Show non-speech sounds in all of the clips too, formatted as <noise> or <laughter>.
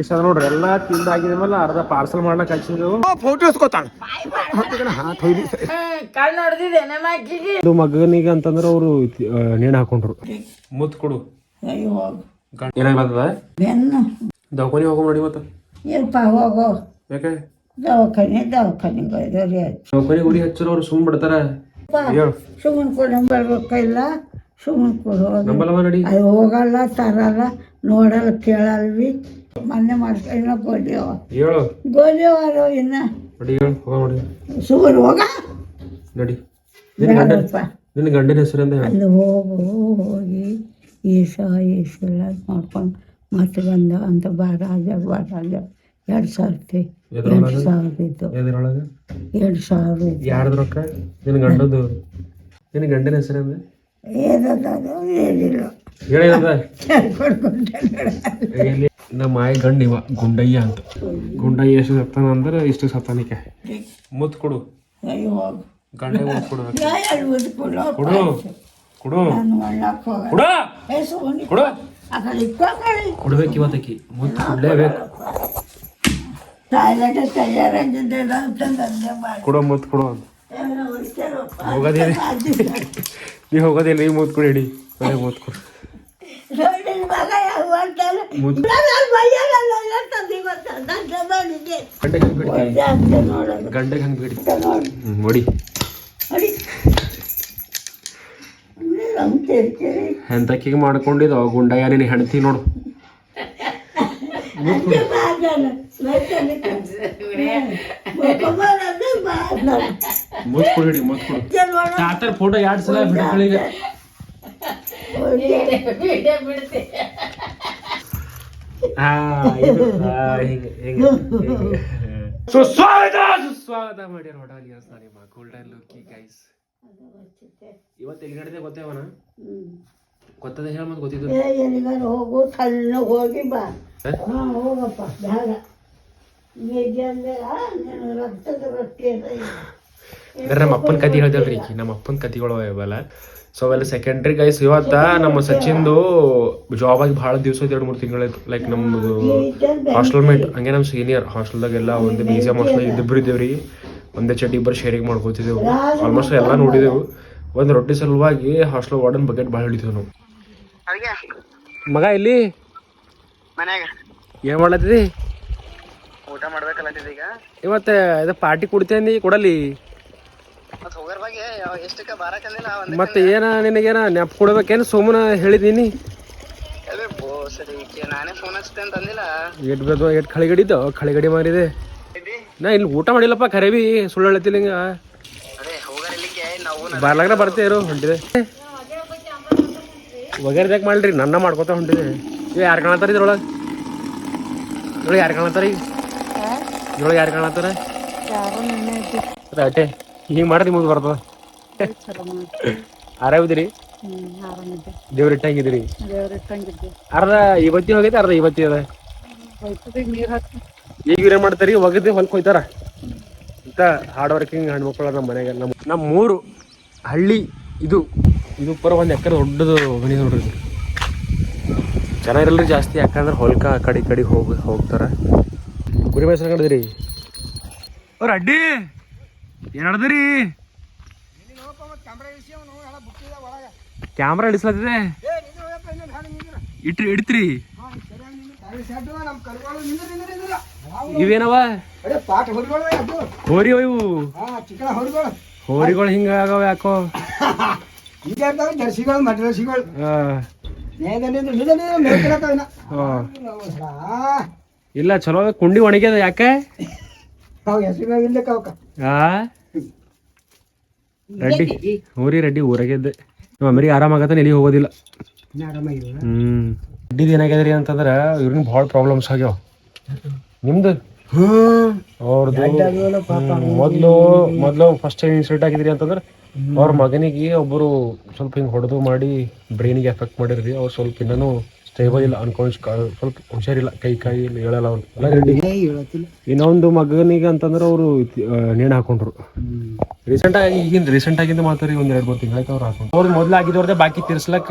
ಇಷ್ಟ ನೋಡ್ರಿ ಎಲ್ಲಾ ತಿಂದಾಗಿದ ಮೇಲೆ ಅರ್ಧ ಪಾರ್ಸಲ್ ಮಾಡ್ಲಕ್ ಹಚ್ಚಿದೆವು ಫೋಟೋ ಇಸ್ಕೊತಾನ ಹಾತ್ ಹೊಯ್ದಿ ಕಣ್ಣು ಹೊಡೆದಿದೆ ನಮ್ಮ ಅಕ್ಕಿಗೆ. ಇದು ಮಗನಿಗೆ ಅಂತಂದ್ರೆ ಅವರು ನೇಣು ಹಾಕೊಂಡ್ರು. ಮುತ್ ಕೊಡು. ಅಯ್ಯೋ ಹೋಗು. ಏನಾಗಿ ಬರ್ತದ ಬೆನ್ನು. ದವಾಖಾನೆ ಹೋಗೋ ನೋಡಿ ಮತ್ತೆ. ಇಲ್ಪ ಹೋಗು ಯಾಕೆ? ದವಾಖಾನೆ ದವಾಖಾನೆಗೆ ದವಾಖಾನೆ ಗುಡಿ ಹಚ್ಚರು ಅವ್ರು ಸುಮ್ ಬಿಡ್ತಾರ. ಹೇಳು. ಸುಮ್ಮನೆ ಕೊಡು ಬರ್ಬೇಕಿಲ್ಲ ಸುಮ್ಮನೆ ಕೊಡು ಹೋಗಿ. ನಂಬಲ್ಲವ ನಡಿ. ಅದು ಹೋಗಲ್ಲ ತರಲ್ಲ. ನೋಡಲ್ಲ ಕೇಳಲ್ವಿ. ಮೊನ್ನೆ ಮಾಡ್ಕೊಂಡು ಗೋಲಿಯವ ಹೇಳು. ಗೋಲಿಯವರು ಇನ್ನ? ನಡಿ ಹೇಳು ಹೋಗ ನೋಡಿ. ಸುಮ್ಮನೆ ಹೋಗ? ನಡಿ. ನಿನ್ನ ಗಂಡ. ನಿನ್ನ ಗಂಡನ ಹೆಸರಿಂದ ಅಲ್ಲಿ ಹೋಗು ಹೋಗಿ ಈಸ ಈಸಲ್ಲ ನೋಡ್ಕೊಂಡು ಮತ್ತೆ ಬಂದ ಅಂತ ಬಾರಾಜ ಬಾರಾಜ ಎರಡು ಸಾವಿರ ಎರಡು ಸಾವಿರ ಇತ್ತು ಎದ್ರೊಳಗ? ಎರಡು ಸಾವಿರ ಇತ್ತು ಯಾರ್ದು ರೊಕ್ಕ? ನಿನ್ನ ಗಂಡದು ನಿನ್ನ ಗಂಡನ ಹೆಸರಿಂದ ಏನದ ಅದು ಏನಿಲ್ಲ ಕೇಳ್ಕೊಂಡೆ ನಮ್ಮ ಆಯ್ ಗಂಡ ಇವ ಗುಂಡಯ್ಯ ಅಂತ. ಗುಂಡಯ್ಯ ಎಷ್ಟು ಸತ್ತಾನ ಅಂದ್ರೆ ಇಷ್ಟು ಸತ್ತಾನಿಕೆ. ಮುತ್ ಕೊಡು. ಗಂಡ ಮುತ್ ಕೊಡು. ಕೊಡು. ಕೊಡು. ಕೊಡು. ಕೊಡ್ಬೇಕು ಇವತ್ತಕ್ಕೆ ಕೊಡ್ಲೇಬೇಕು. ಕೊಡು ಮುತ್ ಕೊಡು ಅಂತ. ಹೋಗೋದೇನೆ ನೀ ಹೋಗೋದಿಲ್ಲ ಈ ಮುತ್ ಕೊಡಿ ಹಿಡಿ ಬರೀ ಮುತ್ ಕೊಡು. ನೋಡಿ ಮಗ ಯಾವ ಅಂತಾನೆ. ಮುತ್ ನಾನು ಅಲ್ಲಿ ಬೈಯಲ್ಲ, ಎಲ್ಲ ತಂದು ಇವತ್ತು ದಂಡ ಮಾಡಿದ್ದೆ. ಗಂಡಗೆ ಹಂಗೆ ಬಿಡಿ. ನೋಡಿ, ಹೆಂತಕ್ಕಿಗೆ ಮಾಡ್ಕೊಂಡಿದ್ದು ಗುಂಡಯ್ಯ ನಿನ್ನ ಹೆಂಡತಿ ನೋಡು. ಮುತ್ ಕೊಡು ಹಿಡಿ ಮುತ್ ಕೊಡು ತಾತರ ಫೋಟೋ ಎರಡು ಸಲ ಬಿಡ್ಕೊಳ್ಳಿಗೆ. ಸುಸ್ವಾಗತ! ಸುಸ್ವಾಗತ ಮಾಡ್ಯಾರ ಹೋಟೆಲ್ ನಿಮ್ಮ ಗೋಲ್ಡನ್ ಲುಕ್ಕಿ ಗೈಸ್ ಇವತ್ತು ಎಲ್ಲಿ ನಡೆದೆ ಗೊತ್ತೇವನ. ಗೊತ್ತದ ಹೇಳ ಮತ್ತೆ ಗೊತ್ತಿದ್ದು? ಹೋಗು ಸಣ್ಣ ಹೋಗಿ ಬಾ. ಹಾ? ಹೋಗಪ್ಪ ನಮ್ಮ ಅಪ್ಪನ ಕತಿ ಹೇಳ್ದಲ್ರಿ ಈಗ ನಮ್ಮ ಅಪ್ಪನ ಕತಿಗಳು ಇವೆಲ್ಲ ಸೊ ಅವೆಲ್ಲ ಸೆಕೆಂಡ್ರಿ ಗೈಸ್ ಇವತ್ತ ನಮ್ಮ ಸಚಿನ್ದು ಜಾಬ್ ಆಗಿ ಭಾಳ ದಿವಸ ಎರಡು ಮೂರು ತಿಂಗಳಾಯ್ತು ಲೈಕ್ ನಮ್ಮದು ಹಾಸ್ಟೆಲ್ ಮೇಟ್ ಹಂಗೆ ನಮ್ಮ ಸೀನಿಯರ್ ಹಾಸ್ಟೆಲ್ದಾಗೆಲ್ಲ ಒಂದು ಮ್ಯೂಸಿಯಂ ಹಾಸ್ಟೆಲ್ ಇದ್ದಿಬ್ರು ಇದ್ದೇವ್ರಿ. ಒಂದೇ ಚಡ್ಡಿ ಇಬ್ಬರು ಶೇರಿಂಗ್ ಮಾಡ್ಕೋತಿದ್ದೆವು. ಆಲ್ಮೋಸ್ಟ್ ಎಲ್ಲ ನೋಡಿದೆವು ಒಂದು ರೊಟ್ಟಿ ಸಲುವಾಗಿ ಹಾಸ್ಟೆಲ್ ವಾರ್ಡನ್ ಬಕೆಟ್ ಭಾಳ ಹಿಡಿತೇವೆ ನಾವು. ಮಗ ಇಲ್ಲಿ ಏನು ಏನ್ ಮಾಡ್ಲತ್ತಿದಿ? ಊಟ ಮಾಡ್ಬೇಕಲ್ಲ ಈಗ. ಇವತ್ತೆ ಇದು ಪಾರ್ಟಿ ಕೊಡ್ತೇನಿ ಕೊಡಲಿ? ಮತ್ತೆ ಏನ ನಿನಗೇನ ನೆಪ್ ಕೊಡ್ಬೇಕೇನು? ಸೋಮನ ಹೇಳಿದೀನಿ. ಬೋ ಎಟ್ ಎಟ್ ಖಳಿಗಡಿದ್ದು? ಖಳಿಗಡಿ ಮಾರಿದೆ. ನಾ ಇಲ್ಲಿ ಊಟ ಮಾಡಿಲ್ಲಪ್ಪ ಖರೇಬಿ ಸುಳ್ಳು ಹೇಳ್ತಿಲ್ಲ ಹಿಂಗ ಬರ್ಲಾಗ್ರ ಹೋಗರ್ ಇರು ಹೊಂಟಿದೆ. ಒಗೇರ್ದಾಗ ಮಾಡ್ರಿ ನನ್ನ ಮಾಡ್ಕೊತ ಹೊಂಟಿದೆ. ಇವ್ ಯಾರು ಕಾಣತ್ತಾರ ಇದ್ರೊಳಗೆ? ಇದ್ರೊಳಗೆ ಯಾರು ಕಾಣತ್ತಾರ ಈಗ? ಇದ್ರೊಳಗೆ ಯಾರು ಕಾಣತ್ತಾರ? ಅಟೆ ಹಿಂಗೆ ಮಾಡ್ರಿ ನಿಮಗೆ ಬರ್ತದ. ಆರಾಮಿದ್ರಿ ದೇವ್ರ ಇಟ್ಟಂಗಿದ್ದೀರಿ? ಅರ್ಧ ಇವತ್ತಿ ಹೋಗೈತೆ ಅರ್ಧ ಇವತ್ತಿ ಅದ? ಈಗ ಏನ್ ಮಾಡ್ತಾರಿ ಒಗದಿ ಹೊಲ್ಕ್ ಹೋಯ್ತಾರ? ಇಂತ ಹಾರ್ಡ್ ವರ್ಕಿಂಗ್ ಹೆಣ್ಮಕ್ಳು ನಮ್ಮ ಮನೆಗೆ ನಮ್ಮ ನಮ್ಮ ಮೂರು ಹಳ್ಳಿ ಇದು ಇದು ಪರ ಒಂದು ಎಕರೆ ದೊಡ್ಡದು ಮನೆ ನೋಡ್ರಿ. ಜನ ಇರಲ್ರಿ ಜಾಸ್ತಿ ಯಾಕಂದ್ರೆ ಹೊಲ್ಕ ಆ ಕಡೆ ಈ ಕಡೆ ಹೋಗಿ ಹೋಗ್ತಾರ. ಕುರಿ ಬಯಸ ಕಂಡದ್ರಿ ಅವ್ರ ಅಡ್ಡಿ ಏನಾಡದ್ರಿ ನಡ್ದಿರಿ? ಕ್ಯಾಮ್ರಾ ಹಿಡಿಸ್ಲತ್ತಿದೆ ಇಟ್ರಿ ಇಡ್ತ್ರಿ. ಇವೇನವ? ಪಾಠ ಹೊಡ್ಗಳು ಅದು ಹೋರಿ ಹಾ ಹೊಡ್ಗಳು ಹೋರಿಗಳು ಹಿಂಗ ಆಗವ ಯಾಕೋ? ಜರ್ಸಿಗಳು ಮಡ್ರಸಿಗಳು ಇಲ್ಲ ಚಲೋ ಅದ, ಕುಂಡಿ ಒಣಗ್ಯದ ಯಾಕೆ? ಆ? ರೆಡ್ಡಿ. ಊರಿ ರೆಡ್ಡಿ ಊರಾಗಿದ್ದೆ. ನಮ್ಮ ಅಮ್ಮರಿಗೆ ಆರಾಮಾಗತ್ತ ಇಲ್ಲಿ ಹೋಗೋದಿಲ್ಲ. ಹ್ಮ್. ರೆಡ್ಡಿದ್ ಏನಾಗ್ಯದ್ರಿ ಅಂತಂದ್ರ ಇವ್ರಿಗೆ ಭಾಳ ಪ್ರಾಬ್ಲಮ್ಸ್ ಆಗ್ಯಾವ. ನಿಮ್ದು? ಅವ್ರದ್ದು ಮೊದ್ಲು ಮೊದ್ಲು ಫಸ್ಟ್ ಟೈಮ್ ಇನ್ಸಿಡೆಂಟ್ ಆಗಿದ್ರಿ ಅಂತಂದ್ರ ಅವ್ರ ಮಗನಿಗೆ ಒಬ್ಬರು ಸ್ವಲ್ಪ ಹಿಂಗ್ ಹೊಡೆದು ಮಾಡಿ ಬ್ರೈನಿಗೆ ಎಫೆಕ್ಟ್ ಮಾಡಿರ್ರಿ ಅವ್ರು ಸ್ವಲ್ಪ ಇನ್ನೂ ಸ್ಟೇಬಲ್ ಇಲ್ಲ ಅನ್ಕೊಂಡ್ ಸ್ವಲ್ಪ ಹುಷಾರಿಲ್ಲ ಕೈ ಕೈ ಹೇಳಲ್ಲ ಅವ್ರು ಅಲ್ಲ ಇನ್ನೊಂದು ಮಗನಿಗೆ ಅಂತಂದ್ರೆ ಅವರು ನೇಣು ಹಾಕೊಂಡ್ರು. ರೀಸೆಂಟ್ ಆಗಿ ಈಗಿನ ರೀಸೆಂಟ್ ಆಗಿಂದ ಮಾತಾಡಿ ಒಂದ್ ಎರಡ್ ಮೂರು ತಿಂಗಳಾಯ್ತು ಅವ್ರು ಹಾಕೊಂಡು. ಅವ್ರು ಮೊದ್ಲು ಆಗಿದವ್ರದ್ದೇ ಬಾಕಿ ತೀರ್ಸ್ಲಕ್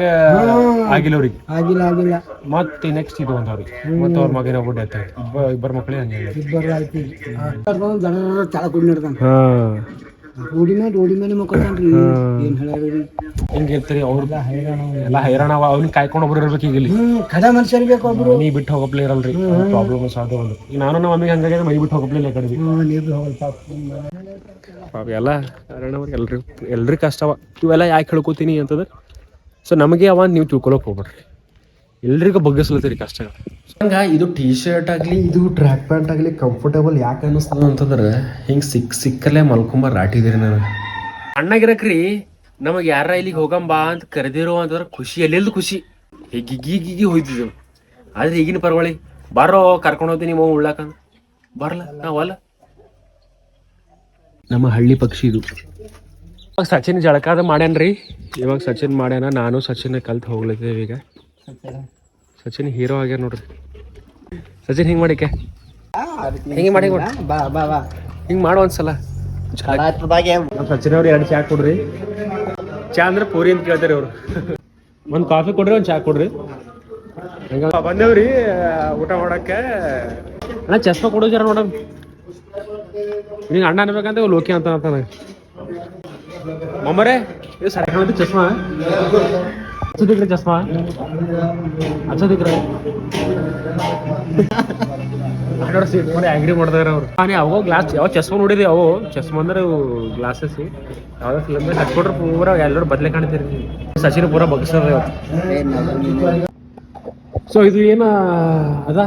ಆಗಿಲ್ಲ ಅವ್ರಿಗೆ. ಆಗಿಲ್ಲ ಆಗಿಲ್ಲ. ಮತ್ತೆ ನೆಕ್ಸ್ಟ್ ಇದು ಒಂದು ಅವ್ರಿಗೆ. ಮತ್ತೆ ಅವ್ರ ಮಗನ ಒಬ್ಬ ಡೆತ್ ಆಯ್ತು. ಇಬ್ಬ ಇಬ್ಬರ ಮಕ್ಕಳೇ ಹಂಗೆ. ಇಬ್ಬರು ಆಯ್ತು. ಹಾ. ರೋಡಿ ಮೇಲೆ ರೋಡಿ ಮೇಲೆ ಮಕ್ಕಳು ಏನ್ ಹೇಳ್ಯಾರಿ ಹಿಂಗೆ ಇರ್ತೀರಿ ಹೈರಾಣ ಎಲ್ಲ ಹೈರಾಣ ಅವ ಅವ್ನಿಗೆ ಕಾಯ್ಕೊಂಡು ಒಬ್ರು ಇರ್ಬೇಕು ಈಗ ಇಲ್ಲಿ ಕದ ಮನುಷ್ಯರಿಗೆ ಬೇಕು ಒಬ್ರು. ನೀ ಬಿಟ್ಟು ಹೋಗಪ್ಲೆ ಇರಲ್ರಿ. ಪ್ರಾಬ್ಲಮ್ ಸಾಧ್ಯ ಒಂದು ಈಗ ನಾನು ನಮ್ಮ ಮಮ್ಮಿಗೆ ಹಂಗಾಗಿ ಮೈ ಬಿಟ್ಟು ಹೋಗಪ್ಲೇ ಇಲ್ಲ ಕಡಿಮೆ. ಕಡೆ ನೀವು ಹೋಗಲ್ ಪಾಪ. ಪಾಪ ಎಲ್ಲ ಹೈರಾಣವ್ರಿಗೆ ಎಲ್ರಿ ಎಲ್ರಿ ಕಷ್ಟವ ಇವೆಲ್ಲ ಯಾಕೆ ಹೇಳ್ಕೊತೀನಿ ಅಂತಂದ್ರೆ ಸೊ ನಮಗೆ ಅವ ನೀವು ತಿಳ್ಕೊಳಕ್ ಹೋಗ್ಬೇಡ್ರಿ. ಎಲ್ರಿಗೂ ಬಗ್ಗಿಸ್ಲತ್ತೀರಿ ಕಷ್ಟಗಳು ಹಂಗ ಇದು ಟೀ ಶರ್ಟ್ ಆಗಲಿ ಇದು ಟ್ರ್ಯಾಕ್ ಪ್ಯಾಂಟ್ ಆಗಲಿ ಕಂಫರ್ಟೇಬಲ್ ಯಾಕೆ ಅನ್ನಿಸ್ತದ ಅಂತಂದ್ರೆ ಹಿಂಗೆ ಸಿಕ್ಕ ಸಿಕ್ಕಲ್ಲೇ ಮಲ್ಕೊಂಬ ರಾಟಿದಿರಿ ನಾನು ಅಣ್ಣಗಿರಕ್ರಿ ನಮಗೆ ಯಾರ ಇಲ್ಲಿಗೆ ಹೋಗಂಬಾ ಅಂತ ಕರೆದಿರೋ ಅಂತಂದ್ರೆ ಖುಷಿ ಎಲ್ಲೆಲ್ದು ಖುಷಿ. ಹಿಗ್ಗಿ ಹಿಗ್ಗಿ ಹೋಯ್ತಿದ್ದೆವು ಆದ್ರೆ ಈಗಿನ ಪರವಾಗಿ ಬಾರೋ ಕರ್ಕೊಂಡು ಹೋಗ್ತೀನಿ ನೀವು ಉಳ್ಳಾಕ ಬರಲ್ಲ ನಾವಲ್ಲ ನಮ್ಮ ಹಳ್ಳಿ ಪಕ್ಷಿ ಇದು. ಇವಾಗ ಸಚಿನ್ ಜಳಕಾದ ಮಾಡ್ಯಾನ್ರಿ ಇವಾಗ ಸಚಿನ್ ಮಾಡ್ಯಾನ ನಾನು ಸಚಿನ್ ಕಲ್ತು ಹೋಗ್ಲಿದ್ದೇವೆ ಈಗ. ಸಚಿನ್ ಹೀರೋ ಆಗ್ಯಾರ ನೋಡ್ರಿ. ಸಚಿನ್ ಹಿಂಗ್ ಮಾಡಿಕೆ ಹಿಂಗೆ ಮಾಡಿ ಬಾ ಬಾ ಬಾ. ಹಿಂಗ್ ಮಾಡು ಒಂದ್ಸಲ. ನಮ್ಮ ಸಚಿನ್ ಅವ್ರು ಎರಡು ಚಾಕ್ ಕೊಡ್ರಿ. ಚಾ ಅಂದ್ರೆ ಪೂರಿ ಅಂತ ಕೇಳ್ತಾರೆ ಅವ್ರು ಒಂದ್ ಕಾಫಿ ಕೊಡ್ರಿ ಒಂದ್ ಚಾ ಕೊಡ್ರಿ. ಹಂಗ ಬಂದೇವ್ರಿ ಊಟ ಮಾಡಕ್ಕೆ. ಅಣ್ಣ ಚಸ್ಮಾ ಕೊಡು ಜರ ನೋಡಮ್. ನಿಂಗೆ ಅಣ್ಣ ಅನ್ಬೇಕಂತ ಇವ್ ಲೋಕಿ ಅಂತ ಅಂತಾನೆ. ಮಮ್ಮರೇ ಇದು ಸರಿ ಕಾಣುತ್ತೆ ಚಸ್ಮಾ ಹಚ್ಚದಿಕ್ರಿ ಚಸ್ಮಾ ಹಚ್ಚದಿಕ್ರಿ. ನೋಡ್ರಿ ಸೀಟ್ ಮಾಡ್ದಾರ ಅವ್ರು. ನಾನು ಅವಾಗ ಗ್ಲಾಸ್ ಯಾವ ಚಸ್ಮಾ ನೋಡಿರಿ ಅವು ಚಸ್ಮಾ ಅಂದ್ರೆ ಗ್ಲಾಸಸ್ ಯಾವ್ದೋ ಫಿಲಮ್ ಹಚ್ಕೊಟ್ರೆ ಪೂರ ಎಲ್ಲರೂ ಬದಲೇ ಕಾಣ್ತೀರಿ ಸಚಿನ್ ಪೂರ ಬಗ್ಸದ ಸೊ ಇದು ಏನ ಅದ?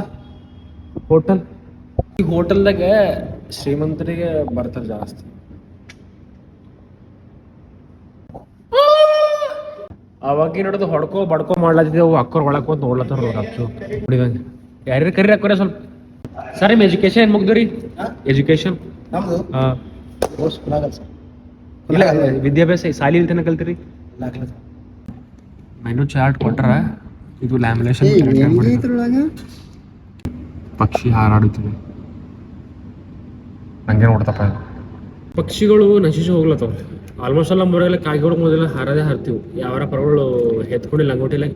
ಹೋಟೆಲ್ ಈ ಹೋಟೆಲ್ದಾಗ ಶ್ರೀಮಂತರಿಗೆ ಬರ್ತಾರೆ ಜಾಸ್ತಿ. ಅವಾಗ ನೋಡೋದು ಹೊಡ್ಕೋ ಬಡ್ಕೋ ಮಾಡ್ಲತ್ತಿದ್ದೆವು ಅಕ್ಕರ್ ಒಳಕ್ ಹೋದ್ ನೋಡ್ಲತ್ತಾರ ಅವ್ರು ಅಚ್ಚು. ನೋಡಿದಂಗೆ ಯಾರ್ಯಾರು ಕರೀರಿ ಅಕ್ಕರೆ ಸ್ವಲ್ಪ. ಸರ್ ನಿಮ್ಮ ಎಜುಕೇಶನ್ ಏನು ರೀ ಎಜುಕೇಶನ್ ನಮ್ದು? ಹಾ. ಸರ್ ಇಲ್ಲ ವಿದ್ಯಾಭ್ಯಾಸ ಸಾಲಿ ಇಲ್ತೇನೆ ಕಲ್ತಿರಿ? ಮೆನು ಚಾರ್ಟ್ ಕೊಟ್ರ ಇದು ಲ್ಯಾಮಿನೇಷನ್ ಪಕ್ಷಿ ಹಾರಾಡುತ್ತಿದೆ ನಂಗೆ ನೋಡ್ತಪ್ಪ ಪಕ್ಷಿಗಳು ನಶಿಸಿ ಹೋಗ್ಲತ್ತವ. ಆಲ್ಮೋಸ್ಟ್ ಎಲ್ಲ ಮೂರೆಲ್ಲ ಕಾಗಿಗಳು ಮೊದಲ ಹಾರದೇ ಹಾರ್ತೀವಿ. ಯಾವಾರ ಪರಗಳು ಎತ್ಕೊಂಡಿಲ್ಲ ಲಂಗೋಟಿಲ್ಲ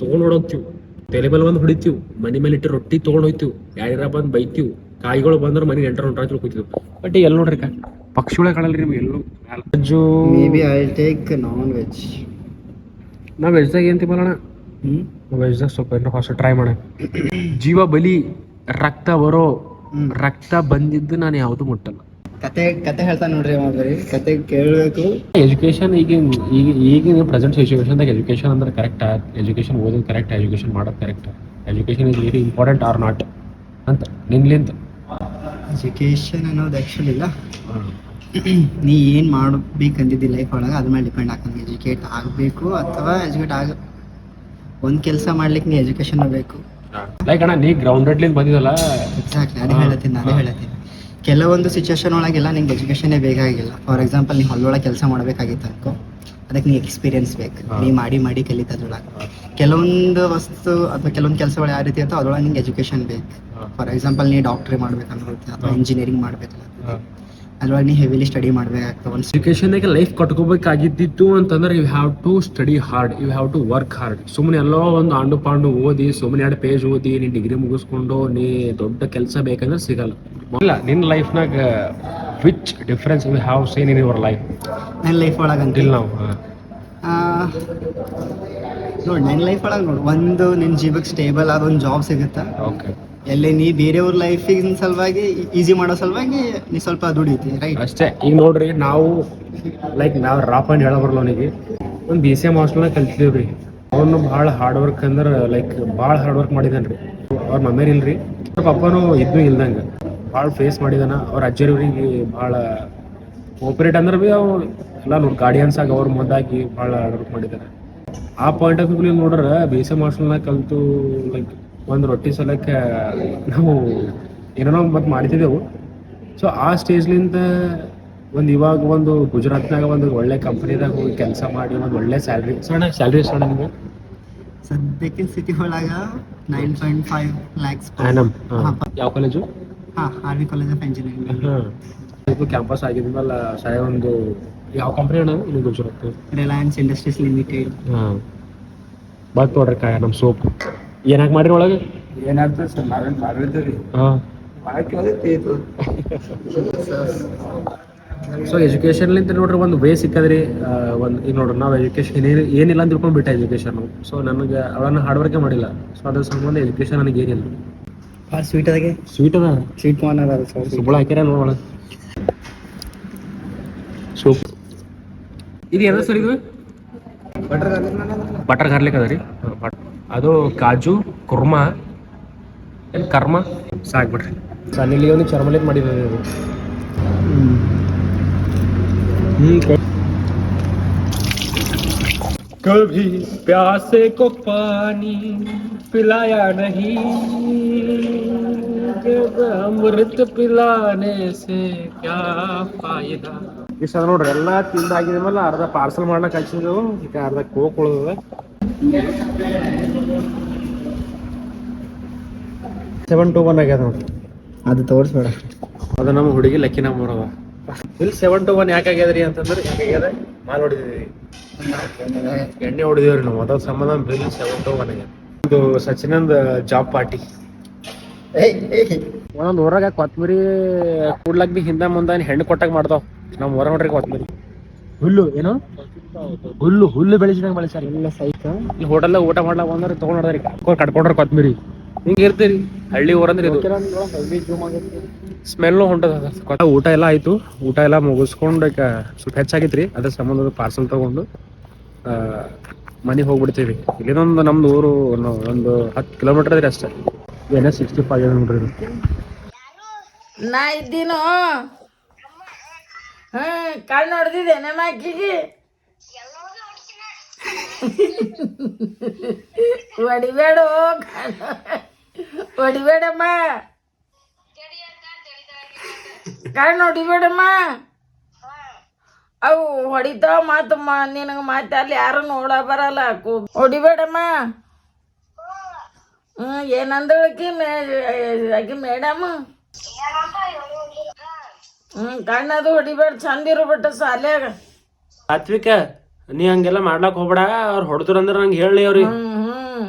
ತೊಗೊಂಡು ಹೊಡೋಗ್ತೀವಿ. ತಲೆ ಮೇಲೆ ಬಂದು ಹೊಡಿತೀವಿ ಮನೆ ಮೇಲೆ ಇಟ್ಟು ರೊಟ್ಟಿ ತಗೊಂಡ್ ಹೋಗ್ತೀವಿ ಯಾರ್ಯಾರ ಬಂದು ಬೈತೀವಿ ಕಾಯಿಗಳು ಬಂದ್ರೆ ಮನೆ ಎಂಟರ್ ಹೊಂಟಾರ ಕೂತಿದ್ವು ಬಟ್ ಎಲ್ಲಿ ನೋಡ್ರಿ ಕಾ ಪಕ್ಷಿಗಳೇ ಕಾಣಲ್ರಿ ನಿಮ್ಗೆ ಎಲ್ಲೂ? May be I take non veg ನಾವು ವೆಜ್ದಾಗ ಏನು ಹ್ಮ್? ವೆಜ್ದಾಗ ಸ್ವಲ್ಪ ಏನಾರ ಹೊಸ ಟ್ರೈ ಮಾಡ ಜೀವ ಬಲಿ ರಕ್ತ ಬರೋ ರಕ್ತ ಬಂದಿದ್ದು ನಾನು ಯಾವುದು ಮುಟ್ಟಲ್ಲ. ಕತೆ ಕತೆ ಹೇಳ್ತಾ ನೋಡ್ರಿ ಬರೀ ಕತೆ ಕೇಳಬೇಕು. ಎಜುಕೇಶನ್ ಈಗಿನ ಈಗ ಈಗಿನ ಪ್ರೆಸೆಂಟ್ ಸಿಚುವೇಶನ್ದಾಗ ಎಜುಕೇಶನ್ ಅಂದ್ರೆ ಕರೆಕ್ಟ್ ಎಜುಕೇಶನ್ ಓದೋದು ಕರೆಕ್ಟ್ ಎಜುಕೇಶನ್ ಮಾಡೋದು correct education is very important or not ಅಂತ ನಿನ್ಲಿಂದ ಎಜುಕೇಶನ್ ಅನ್ನೋದು ಆ್ಯಕ್ಚುಲಿ ಇಲ್ಲ. <clears throat> ನೀ ಏನು ಮಾಡ್ಬೇಕಂದಿದ್ದಿ ಲೈಫ್ ಒಳಗೆ ಅದ್ರ ಮೇಲೆ ಡಿಪೆಂಡ್ ಆಗ್ತದೆ ಎಜುಕೇಟ್ ಆಗಬೇಕು ಅಥವಾ ಎಜುಕೇಟ್ ಆಗ ಒಂದು ಕೆಲಸ ಮಾಡ್ಲಿಕ್ಕೆ ನೀ ಎಜುಕೇಶನ್ ಬೇಕು. ಲೈಕ್ ಅಣ್ಣ ನೀ ಗ್ರೌಂಡೆಡ್ಲಿಂದ ಬಂದಿದಲ್ಲ ಎಕ್ಸಾಕ್ಟ್ಲಿ ಅದೇ ಹೇಳತ್ತೀನಿ ಅದೇ ಹೇಳತ್ತೀನಿ ಕೆಲವೊಂದು ಸಿಚುವೇಶನ್ ಒಳಗೆಲ್ಲ ನಿಂಗೆ ಎಜುಕೇಶನೇ ಬೇಕಾಗಿಲ್ಲ ಫಾರ್ ಎಕ್ಸಾಂಪಲ್ ನೀವು ಹಲ್ಲೊಳಗೆ ಕೆಲಸ ಮಾಡಬೇಕಾಗಿತ್ತು ಅನ್ಕೋ. ಅದಕ್ಕೆ ನೀ ಎಕ್ಸ್ಪೀರಿಯನ್ಸ್ ಬೇಕು. ನೀ ಮಾಡಿ ಮಾಡಿ ಕಲಿತದ್ರೊಳಗೆ. ಕೆಲವೊಂದು ವಸ್ತು ಅಥವಾ ಕೆಲವೊಂದು ಕೆಲಸಗಳು ಯಾವ ರೀತಿ ಇರ್ತೋ ಅದ್ರೊಳಗೆ ನಿಂಗೆ ಎಜುಕೇಶನ್ ಬೇಕು. ಫಾರ್ ಎಕ್ಸಾಂಪಲ್ ನೀ ಡಾಕ್ಟ್ರಿ ಮಾಡ್ಬೇಕು ಅನ್ಕೊಳ್ತೀಯ ಅಥವಾ. ಇಂಜಿನಿಯರಿಂಗ್ ಮಾಡ್ಬೇಕು ಅದ್ರೊಳಗೆ ನೀ ಹೆವಿಲಿ ಸ್ಟಡಿ ಮಾಡ್ಬೇಕಾಗ್ತದೆ ಒಂದು ಎಜುಕೇಶನ್ದಾಗ ಲೈಫ್ ಕಟ್ಕೋಬೇಕಾಗಿದ್ದಿತ್ತು ಅಂತಂದ್ರೆ you have to study hard you have to work hard ಸುಮ್ಮನೆ ಎಲ್ಲೋ ಒಂದು ಆಂಡು ಪಾಂಡು ಓದಿ ಸುಮ್ಮನೆ ಎರಡು ಪೇಜ್ ಓದಿ ನೀ ಡಿಗ್ರಿ ಮುಗಿಸ್ಕೊಂಡು ನೀ ದೊಡ್ಡ ಕೆಲಸ ಬೇಕಂದ್ರೆ ಸಿಗಲ್ಲ. ಇಲ್ಲ ನಿನ್ನ ಲೈಫ್ನಾಗ which difference you have seen in your life ನನ್ನ ಲೈಫ್ ಒಳಗೆ ಅಂತಿಲ್ಲ ನಾವು ನೋಡಿ ನನ್ನ ಲೈಫ್ ಒಳಗೆ ನೋಡು ಒಂದು ನಿನ್ನ ಜೀವಕ್ಕೆ ಸ್ಟೇಬಲ್ ಆದ ಒಂದು ಜಾಬ್ ಸಿಗುತ್ತಾ? ಓಕೆ ಎಲ್ಲಿ ನೀ ಬೇರೆಯವ್ರ ಲೈಫಿನ ಸಲುವಾಗಿ ಈಸಿ ಮಾಡೋ ಸಲುವಾಗಿ ನೀ ಸ್ವಲ್ಪ ದುಡಿತಿ ರೈಟ್ ಅಷ್ಟೇ. ಈಗ ನೋಡ್ರಿ, ನಾವು ಲೈಕ್ ನಾವು ರಾಪ್ ಅಂತ ಹೇಳೋ ಬರಲ್ಲ ಅವನಿಗೆ. ಒಂದು ಬಿ ಸಿ ಎಂ ಹಾಸ್ಟೆಲ್ನಾಗ ಕಲ್ತಿದ್ದೀವಿ ರೀ. ಅವನು ಭಾಳ ಹಾರ್ಡ್ ವರ್ಕ್ ಅಂದ್ರೆ ಲೈಕ್ ಭಾಳ ಹಾರ್ಡ್ ವರ್ಕ್ ಮಾಡಿದಾನೆ ರೀ. ಅವ್ರ ಮಮ್ಮೇರಿ ಇಲ್ರಿ. ಅವ್ರ ಪಪ್ಪನೂ ಇದ್ನೂ ಇಲ್ದಂಗೆ. ಭಾಳ ಫೇಸ್ ಮಾಡಿದಾನ. ಅವ್ರ ಅಜ್ಜರಿಗೆ ಭಾಳ ಕೋಪರೇಟ್ ಅಂದ್ರೆ ಭೀ ಅವ್ರು ಎಲ್ಲ ಗಾರ್ಡಿಯನ್ಸ್ ಆಗಿ ಅವ್ರ ಮುಂದಾಗಿ ಭಾಳ ಹಾರ್ಡ್ ವರ್ಕ್ ಮಾಡಿದ್ದಾರೆ ಆ ಪಾಯಿಂಟ್ ಆಫ್ ವ್ಯೂ ನೋಡ್ರೆ ಬಿ ಸಿ ಎಂ ಹಾಸ್ಟೆಲ್ನಾಗ ಕಲ್ತು ಲೈಕ್ ಒಂದು ರೊಟ್ಟಿ ಸಲಕ್ಕೆ ನಾವು ಏನೇನೋ ಮತ್ತು ಮಾಡ್ತಿದ್ದೆವು ಸೊ ಆ ಸ್ಟೇಜ್ಲಿಂದ ಒಂದು ಇವಾಗ ಒಂದು ಗುಜರಾತ್ನಾಗ ಒಂದು ಒಳ್ಳೆ ಕಂಪ್ನಿದಾಗ ಹೋಗಿ ಕೆಲಸ ಮಾಡಿ ಒಂದು ಒಳ್ಳೆ ಸ್ಯಾಲ್ರಿ ಸಣ್ಣ ಸ್ಯಾಲ್ರಿ ಸಣ್ಣ ನಿಮಗೆ ಸದ್ಯಕ್ಕೆ ಸಿಟಿ ಒಳಗ ನೈನ್ ಪಾಯಿಂಟ್ ಫೈವ್ ಲ್ಯಾಕ್ಸ್ ಯಾವ ಕಾಲೇಜು ಹಾಂ R V college of engineering ಇದು ಕ್ಯಾಂಪಸ್ ಆಗಿದ್ಮೇಲೆ ಸಹ ಒಂದು ಯಾವ ಕಂಪ್ನಿ ಅಣ್ಣ ಇಲ್ಲಿ ಗುಜರಾತ್. ರಿಲಯನ್ಸ್ ಇಂಡಸ್ಟ್ರೀಸ್ ಲಿಮಿಟೆಡ್ ಹಾಂ. ಬಂತು ನೋಡ್ರಿ ಕಾಯ ನಮ್ಮ ಸೋಪ್ ಏನಾಗಿ ಮಾಡ್ರಿ ಒಳಗೆ? ಏನಾಗ್ತದೆ ಸರ್ ನಾವೇನು ಹಾಂ. ಸೊ ಎಜುಕೇಷನ್ಲಿಂದ ನೋಡ್ರಿ ಒಂದು ವೇ ಸಿಕ್ಕದ್ರಿ. ಒಂದು ಈಗ ನೋಡ್ರಿ ನಾವು ಎಜುಕೇಶನ್ ಏನೇನು ಏನಿಲ್ಲ ಅಂತ ತಿಳ್ಕೊಂಡು ಬಿಟ್ಟೆ ಎಜುಕೇಷನ್ ಸೊ ನನಗೆ ಅವಳನ್ನ ಹಾರ್ಡ್ ವರ್ಕೇ ಮಾಡಿಲ್ಲ. ಸೊ ಅದ್ರ ಸಂಬಂಧ ಎಜುಕೇಶನ್ ನನಗೆ ಏನಿಲ್ಲ. ಭಾಳ ಸ್ವೀಟ್ ಅದಾಗೆ? ಸ್ವೀಟ್ ಅದ? ಸ್ವೀಟ್ ಕಾರ್ನ್ ಅದ ಸರ್ ಸುಬ್ಬಳ ಹಾಕ್ಯಾರ ನೋಡ ಸೂಪ್. ಇದು ಏನದ ಸರ್ ಇದು? ಬಟರ್ ಗಾರ್ಲಿಕ್ ಅದ ರೀ. ಅದು ಕಾಜು ಕುರ್ಮಾ ಏನು ಕರ್ಮ ಸಾಕ್ಬಿಡ್ರಿ ಸನ್ನಿ ಲಿಯೋನಿ ಚರ್ಮಲಿತ್ ಮಾಡಿದ್ದು ಇದು कभी प्यासे को पानी पिलाया नहीं जब अमृत पिलाने से क्या फायदा ಇಷ್ಟ ನೋಡ್ರಿ ಎಲ್ಲ ತಿಂದಾಗಿದ ಮೇಲೆ ಅರ್ಧ ಪಾರ್ಸಲ್ ಮಾಡ್ಲಕ್ ಹಚ್ಚಿದೆವು ಈಗ ಅರ್ಧ ಕೋಕ್ ಉಳ್ದದ ಸೆವೆನ್ ಟು ಒನ್ ಆಗ್ಯದ ನೋಡ್ರಿ ಅದು ತೋರಿಸ್ಬೇಡ. ಅದು ನಮ್ಮ ಹುಡುಗಿ ಲಕ್ಕಿ ನಂಬರ್ ಅದ. ಇಲ್ಲಿ ಸೆವೆನ್ ಟು ಒನ್ ಯಾಕೆ ಆಗ್ಯದ್ರಿ ಅಂತಂದ್ರೆ ಯಾಕಾಗ್ಯದ ಮಾಲ್ ಹೊಡಿದಿವಿ ಎಣ್ಣೆ ಹೊಡಿದೇವ್ರಿ ನಾವು. ಅದ್ರ ಸಂಬಂಧ ಬಿಲ್ ಸೆವೆನ್ ಟು ಒನ್ ಆಗ್ಯದ. ಇದು ಸಚಿನಂದ ಜಾಬ್ ಪಾರ್ಟಿ ಒಂದೊಂದು ಊರಾಗ ಕೊತ್ಮಿರಿ ಕೂಡ್ಲಕ್ ಬಿ ಹಿಂದ ಮುಂದ ಹೆಣ್ಣು ಕೊಟ್ಟಾಗ ಮಾಡ್ತಾವ್. ನಮ್ಮ ಊರ ನೋಡ್ರಿ ಕೊತ್ಮರಿ. ಹುಲ್ಲು ಏನು? ಹುಲ್ಲು ಹುಲ್ಲು ಬೆಳೆಸಿದಂಗ ಸರ್. ಇಲ್ಲ ಸೈಕ ಇಲ್ಲಿ ಹೋಟೆಲ್ ಊಟ ಮಾಡ್ಲಾಕ ಬಂದ್ರೆ ತಗೊಂಡ್ರಿ ಕಟ್ಕೊಂಡ್ರ ಕೊತ್ಮಿರಿ. ಹಿಂಗ ಇರ್ತೀರಿ. ಹಳ್ಳಿ ಊರಂದ್ರೆ ಇದು. ಸ್ಮೆಲ್ಲು ಹೊಂಟದ ಊಟ ಎಲ್ಲ ಆಯ್ತು. ಊಟ ಎಲ್ಲ ಮುಗಿಸ್ಕೊಂಡು ಸ್ವಲ್ಪ ಹೆಚ್ಚಾಗಿತ್ರಿ. ಅದ್ರ ಸಂಬಂಧ ಪಾರ್ಸಲ್ ತಗೊಂಡು ಮನೆಗೆ ಹೋಗ್ಬಿಡ್ತೀವಿ. ಇಲ್ಲಿದೊಂದು ನಮ್ದು ಊರು ಒಂದು- ಹತ್ತು ಕಿಲೋಮೀಟರ್ ಅದ್ರಿ ಅಷ್ಟೇ. ಏನೇ ಸಿಕ್ಸ್ಟಿ ಫೈವ್ ಕಿಲೋಮೀಟರ್ ಇದು. ನಾ ಇದ್ದೀನೋ? ಕಣ್ಣು ನಮ್ಮ ಅಕ್ಕಿಗೆ. ಹೊಡಿಬೇಡ ಹೊಡಿಬೇಡಮ್ಮ ಕಣ್ಣು ಹೊಡಿಬೇಡಮ್ಮ ಅವು ಹೊಡಿತಾವ ಮಾತಮ್ಮ, ನಿನಗೆ ಮತ್ತೆ ಅಲ್ಲಿ ಯಾರು ನೋಡ ಬರಲ್ಲ. ಹೊಡಿಬೇಡಮ್ಮ ಹ್ಮ್, ಏನಂದಳಕಿ ಮೇ ಆಕಿ ಮೇಡಮ್? ಹ್ಞೂ ಕಣ್ಣದು ಹೊಡಿಬೇಡ, ಚಂದ ಇರ್ಬಿಟ್ಟ ಸಾಲ್ಯಾಗ. ಸಾತ್ವಿಕ? ನೀ ಹಂಗೆಲ್ಲ ಮಾಡ್ಲಾಕ್ ಹೋಗ್ಬೇಡ ಅವ್ರು ಹೊಡೆದ್ರು ಅಂದ್ರೆ ನಂಗೆ ಹೇಳಿ ಅವ್ರಿ. ಹ್ಮ್ ಹ್ಮ್.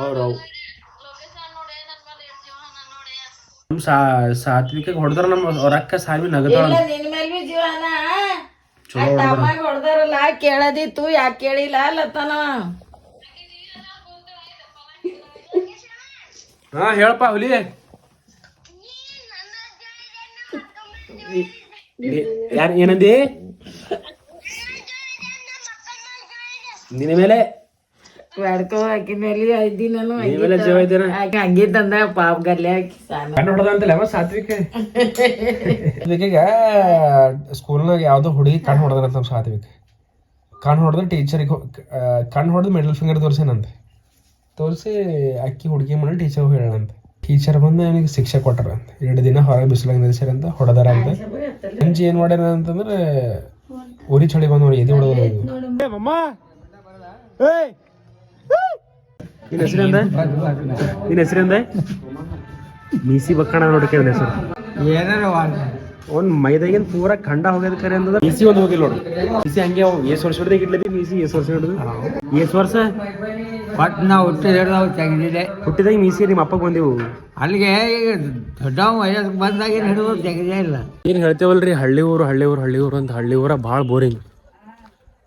ಅವ್ರು ನಮ್ ಸಾ ಸಾತ್ವಿಕ ಹೊಡೆದ್ರ ನಮ್ಮ ರೊಕ್ಕ ಸಾವಿ ನಗದ ಇಲ್ಲ ನಿನ್ ಮೇಲ್ ಬಿ ಜೀವನ. ಆ ತಮ್ಮಾಗ ಹೊಡ್ದಾರಲ್ಲ ಕೇಳದಿತ್ತು ಯಾಕೆ ಕೇಳಿಲ್ಲ ಅಲ್ಲತನ ಹಾ ಹೇಳಪ್ಪ ಹುಲಿ. ಯಾರ ಏನಂದಿ ನಿನ್ನ ಮೇಲೆ ಬ್ಯಾಡ್ಕೋ ಆಕಿ ಮೇಲೆ ಐದಿ ನಾನು ನಿನ್ನ ಮೇಲೆ ಜೀವ ಇದ್ದೇನೆ ಆಕಿ ಹಂಗೆ ತಂದ ಪಾಪ ಗಲ್ಲೆ ಹಾಕಿ ಸಾನ. ಕಣ್ಣು ಹೊಡೆದ ಅಂತಲ್ಲ ಅವ ಸಾತ್ವಿಕ. ಸಾತ್ವಿಕ ಸ್ಕೂಲ್ನಾಗ ಯಾವ್ದು ಹುಡುಗಿ ಕಣ್ಣು ಹೊಡೆದ್ರ ನಮ್ಮ ಸಾತ್ವಿಕ. ಕಣ್ಣು ಹೊಡೆದ್ರೆ ಟೀಚರಿಗೆ ಕಣ್ಣು ಹೊಡೆದು ಮಿಡಲ್ ಫಿಂಗರ್ ತೋರಿಸೇನಂತೆ ತೋರಿಸಿ ಅಕ್ಕಿ ಹುಡುಗಿ ಮಾಡಿ ಟೀಚರ್ ಹೇಳಂತೆ ಟೀಚರ್ ಬಂದು ಅವನಿಗೆ ಶಿಕ್ಷೆ ಕೊಟ್ಟಾರಂತ ಎರಡು ದಿನ ಹೊರಗೆ ಬಿಸಿಲಾಗ ನಿಲ್ಸ್ಯಾರಂತ ಹೊಡೆದಾರ ಅಂತ. ಏನು ಏನ್ ಮಾಡ್ಯಾರ ಅಂತಂದ್ರೆ ಉರಿ ಚಳಿ ಬಂದು ನೋಡಿ ಎದೆ ಹೊಡೆದ ಮಮ್ಮ ನಿನ್ನ ಹೆಸರಿಂದ ನಿನ್ನ ಹೆಸರಿಂದ ಮೀಸಿ ಬಕ್ಕಣ ನೋಡ್ರಿ ಅವನ ಹೆಸರು. ಏನಾರ ಅವ್ನ್ ಮೈದಾಗಿನ ಪೂರ ಖಂಡ ಹೋಗ್ಯದ ಕರೆ ಅಂದ ಮೀಸಿ ಒಂದು ಹೋಗಿಲ್ಲ ನೋಡು. ಮೀಸಿ ಹಂಗೆ ಅವ್ ಏಸ್ ವರ್ಷ ಹಿಡ್ದಾಗ ಇಡ್ಲದಿ ಮೀಸಿ ಏಸ್ ವರ್ಷ ಹಿಡಿದು ಏಸ್ ವರ್ಷ ಬಟ್ ನಾವು ಹುಟ್ಟಿದ ತೆಗೆದಿದೆ ಹುಟ್ಟಿದಾಗ ಮೀಸಿ ನಿಮ್ಮ ಅಪ್ಪ ಬಂದಿವು? ಅಲ್ಲಿಗೆ ದೊಡ್ಡ ವಯಸ್ಸಿಗೆ ಬಂದಾಗ ಏನು ಹಿಡಿದು ತೆಗೆದೇ ಇಲ್ಲ. ಏನ್ ಹೇಳ್ತೇವಲ್ರಿ ಹಳ್ಳಿ ಊರು ಹಳ್ಳಿ ಊರು ಹಳ್ಳಿ ಊರು ಅಂತ ಹಳ್ಳಿ ಊರ ಭಾಳ ಬೋರಿಂಗ್.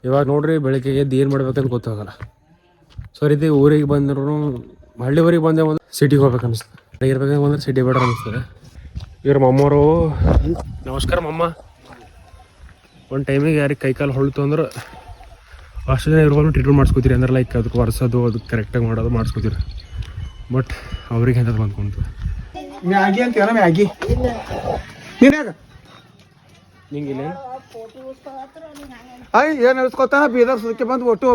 ಇವಾಗ ನೋಡ್ರಿ ಬೆಳಗ್ಗೆ ಎದ್ದು ಏನು ಅಂತ ಗೊತ್ತಾಗಲ್ಲ. ಸೊ ರೀತಿ ಊರಿಗೆ ಬಂದ್ರು ಹಳ್ಳಿ ಊರಿಗೆ ಬಂದೆ ಒಂದು ಸಿಟಿಗೆ ಹೋಗ್ಬೇಕು ಅನಿಸ್ತದೆ ಇರ್ಬೇಕಂದ್ರೆ ಅಂದ್ರೆ ಸಿಟಿ ಬೇಡ ಅನಿಸ್ತದೆ ಇವ್ರ ಮಮ್ಮವರು ನಮಸ್ಕಾರ ಮಮ್ಮ ಒಂದು ಟೈಮಿಗೆ ಯಾರಿಗೆ ಕೈಕಾಲು ಹೊಳ್ತು ಅಂದ್ರೆ ಅಷ್ಟು ಜನ ಇರ್ಬೋದು ಟ್ರೀಟ್ಮೆಂಟ್ ಮಾಡ್ಸ್ಕೋತೀರಿ ಅಂದ್ರೆ ಲೈಕ್ ಅದಕ್ಕೆ ಒರೆಸೋದು ಅದಕ್ಕೆ ಕರೆಕ್ಟಾಗಿ ಮಾಡೋದು ಮಾಡಿಸ್ಕೋತೀರಿ. ಬಟ್ ಅವ್ರಿಗೆ ಎಂಥದ್ದು ಬಂದ್ಕೊಂತು ಮ್ಯಾಗಿ ಅಂತ ಮ್ಯಾಗಿ? ನಿಂಗಿಲ್ಲ ಅಯ್ಯ ಏನು ಅನ್ಸ್ಕೊತಾನ ಬೀದರ್ ಸುದಕ್ಕೆ ಬಂದು ಒಟ್ಟು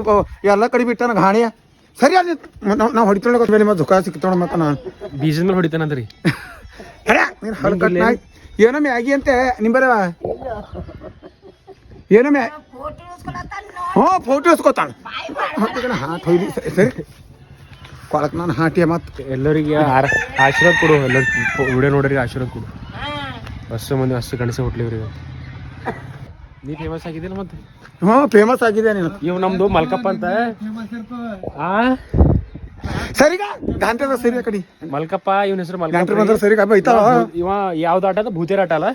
ಎಲ್ಲ ಕಡೆ ಬಿಟ್ಟಾನ ಗಾಣಿಯ ಸರಿ ಅಲ್ಲಿ ನಾವು ಹೊಡಿತೊಳಗ ಮೇಲೆ ಮತ್ತೆ ದುಃಖ ಸಿಕ್ತೊಳ ಮತ್ತೆ ನಾನು. ಬೀಜದ ಮೇಲೆ ಹೊಡಿತಾನಂದ್ರಿ ನೀನು ಹಲ್ಕಟ್ ನಾಯಿ. ಏನೋ ಮ್ಯಾಗಿ ಅಂತೆ ನಿಂಬರವ ಏನೋ ಮ್ಯಾ ಹ್ಞೂ ಫೋಟೋ ಇಸ್ಕೊತಾನ ಹಾಟ್ ಹೋಯ್ಲಿ ಸರಿ ಕೊಳಕ್ ನಾನು ಹಾಟಿಯ ಮತ್ತೆ. ಎಲ್ಲರಿಗೆ ಆಶೀರ್ವಾದ ಕೊಡು ಎಲ್ಲರಿಗೆ ವಿಡಿಯೋ ನೋಡ್ರಿ ಆಶೀರ್ವಾದ ಕೊಡು. ಅಷ್ಟು ಮಂದಿ ಅಷ್ಟು ಕಣಸೆ ಹುಟ್ಲಿವ್ರಿ ನೀ ಫೇಮಸ್ ಆಗಿದ್ದಿಲ್ಲ ಮತ್ತೆ? ಹ್ಞೂ ಫೇಮಸ್ ಆಗಿದೆ ನೀನು. ಇವ್ ನಮ್ದು ಮಲ್ಕಪ್ಪ ಅಂತ. ಆ? ಸರಿಗ ಗಾಂಧಿ ಸರಿ ಕಡಿ. ಮಲ್ಕಪ್ಪ ಇವನ ಹೆಸರು ಗಂಟ್ರಿ ಮಲ್ಕಪ್ಪ ಬಂದ್ರೆ ಸರಿ ಬೈತಾವ ಇವ ಯಾವ್ದು ಆಟ ಅದ? ಭೂತೇರ ಆಟ ಅಲ್ಲ?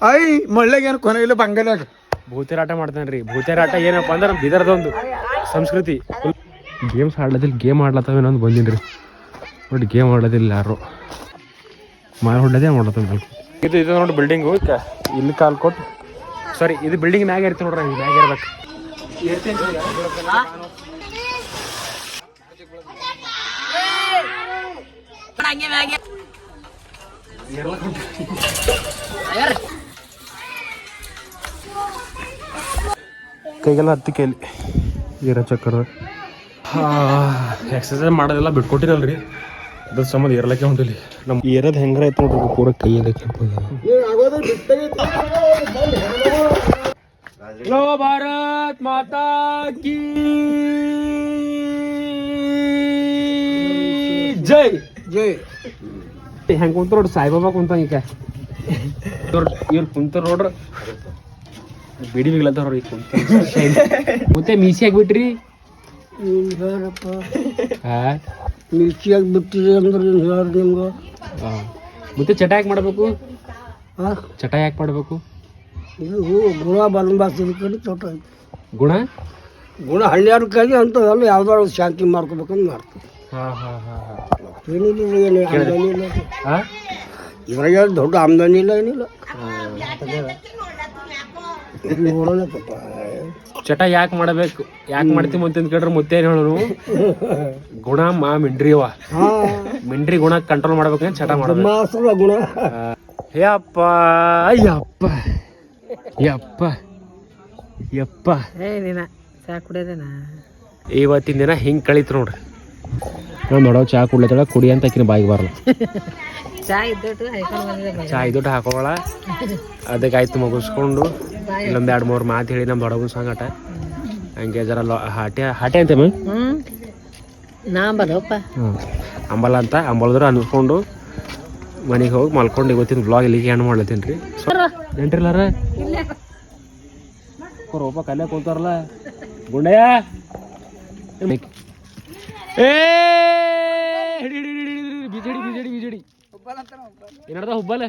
ಐ ಮಳ್ಳೆಗೆ ಏನು ಕೊನೆ ಇಲ್ಲ ಬಂಗಲ್ಯಾಗ. ಭೂತೇರ ಆಟ ಮಾಡ್ತಾನ್ರಿ. ಭೂತೇರ ಆಟ ಏನಪ್ಪ ಅಂದ್ರೆ ನಮ್ಮ ಬಿದರ್ದೊಂದು ಸಂಸ್ಕೃತಿ. ಗೇಮ್ಸ್ ಆಡ್ಲದಿಲ್ಲ ಗೇಮ್ ಆಡ್ಲತ್ತವ ಇನ್ನೊಂದು ಬಂದಿನ್ರಿ ಬಟ್ ಗೇಮ್ ಆಡೋದಿಲ್ಲ ಯಾರು. ಹೊಡ್ಲದೇ ಮಾಡ್ಲತ್ತ ಇದು ಇದು ನೋಡಿ ಬಿಲ್ಡಿಂಗು ಇಲ್ಲಿ ಕಾಲ್ ಕೊಟ್ಟು. ಸಾರಿ ಇದು ಬಿಲ್ಡಿಂಗ್ ಮ್ಯಾಗ ಇರ್ತೀನಿ ನೋಡ್ರಿ ಇದು ಮ್ಯಾಗ ಇರ್ಬೇಕು. ಕೈಗೆಲ್ಲ ಹತ್ತಿ ಕೈಲಿ ಏರ ಚಕ್ಕರ ಎಕ್ಸಸೈಸ್ ಮಾಡೋದೆಲ್ಲ ಬಿಟ್ಕೊಟ್ಟಿರಲ್ರಿ. ಅದ್ರ ಸಂಬಂಧ ಏರ್ಲಕ್ಕೆ ಹೊಂಟಿಲಿ ನಮ್ಮ ಏರದ ಹೆಂಗಾರ ಐತೆ ನೋಡ್ರಿ ಪೂರ ಕೈಯಲ್ಲಿ ಕೆಂಪು ಹಲೋ ಭಾರತ್ ಮಾತಾ ಕಿ ಜೈ. ಜೈ. ಹೆಂಗ್ ಕುಂತ ನೋಡ್ರಿ ಸಾಯಿಬಾಬಾ ಕುಂತ ಈಗ ಇವ್ರು ಕುಂತ ನೋಡ್ರಿ. ಬಿಡಿ ಬಿಗ್ಲತ್ತಾರ ಈಗ ಕುಂತ ಮತ್ತೆ ಮೀಸಿ ಆಗ್ಬಿಟ್ರಿ? ಹಾ? ಆಗ್ಬಿಟ್ರಿ ಅಂದ್ರೆ ನಿಮ್ಗೆ. ಮತ್ತೆ ಚಟ ಯಾಕೆ ಮಾಡ್ಬೇಕು? ಚಟ ಯಾಕೆ ಮಾಡಬೇಕು? ಇದು ಗುಣ ಬಲಂಬಾಸಿದ ಕಡೆ ಐತಿ ಗುಣ? ಗುಣ ಹಳ್ಳಿಯಾರ ಕೈಲಿ ಅಂಥವೆಲ್ಲ ಯಾವ್ದಾದ್ರು ಶಾಂತಿ ಮಾಡ್ಕೋಬೇಕಂತ ಮಾಡ್ತೀವಿ ಹಾ ಹಾ ಹಾ ಹಾ. ಏನಿಲ್ಲ ಏನು ಆಮ್ದಾನಿ ಇಲ್ಲ ಹಾ ಇದ್ರಾಗ ದೊಡ್ಡ ಆಮದಾನಿ ಇಲ್ಲ ಏನಿಲ್ಲ. ಚಟ ಯಾಕೆ ಮಾಡಬೇಕು? ಯಾಕೆ ಮಾಡ್ತೀವಿ ಮುಂತಿನ ಕೇಳ್ರೆ ಮುತ್ತೇನು ಹೇಳೋನು ಗುಣ ಮಾ ಮಿಂಡ್ರಿವ ಮಿಂಡ್ರಿ ಗುಣ ಕಂಟ್ರೋಲ್ ಮಾಡ್ಬೇಕಂದ್ರೆ ಚಟ ಮಾಡ್ಬೇಕು. ಗುಣ. ಯಪ್ಪ ಯಪ್ಪ ಯಪ್ಪ ಯಪ್ಪ ಏನಿನ ಚಾ ಕುಡಿಯೋದೇನ? ಇವತ್ತಿನ ದಿನ ಹಿಂಗೆ ಕಳೀತು ನೋಡ್ರಿ. ನೋಡಿ ನೋಡೋ ಚಾ ಕುಡ್ಲತ್ತಳ ಕುಡಿ ಅಂತ ಆಕಿನ ಬಾಯಿಗೆ ಬರಲ್ಲ ಚಾ ಇದ್ದೊಟ್ಟು ಚಾ ಇದ್ದೊಟ್ಟು ಹಾಕೋಳ ಅದಕ್ಕೆ ಆಯ್ತು ಮುಗಿಸ್ಕೊಂಡು. ಇಲ್ಲೊಂದು ಎರಡು ಮೂರು ಮಾತು ಹೇಳಿ ನಮ್ಮ ದೊಡ್ಡಗನ ಸಂಗಟ. ಹಂಗೆ ಜರ ಲೊ ಹಾಟೆ ಹಾಟೆ ಅಂತೇಮ ಹ್ಮ್. ನಾ ಬರೋಪ್ಪ ಅಂಬಲ ಅಂತ ಅಂಬಲದ್ರು ಅನ್ಸ್ಕೊಂಡು. ಮನೆಗೆ ಹೋಗಿ ಮಲ್ಕೊಂಡು ಇವತ್ತಿನ ಬ್ಲಾಗ್ ಇಲ್ಲಿಗೆ ಹೆಣ್ಣು ಮಾಡ್ಲತ್ತೀನಿ ರೀ. ನೆಂಟ್ರಿಲ್ಲಾರ? ಒಬ್ಬ ಕಲ್ಲೆ ಕೂತಾರಲ್ಲ. ಗುಂಡಯ್ಯ! ಏ! ಹಿಡಿ ಹಿಡಿ ಹಿಡಿ ಹಿಡಿ ಹಿಡಿ ಬಿಜೆಡಿ ಬಿಜೆಡಿ ಬಿಜೆಡಿ ಏನಡ್ದ ಹುಬ್ಬಲ್ಲ?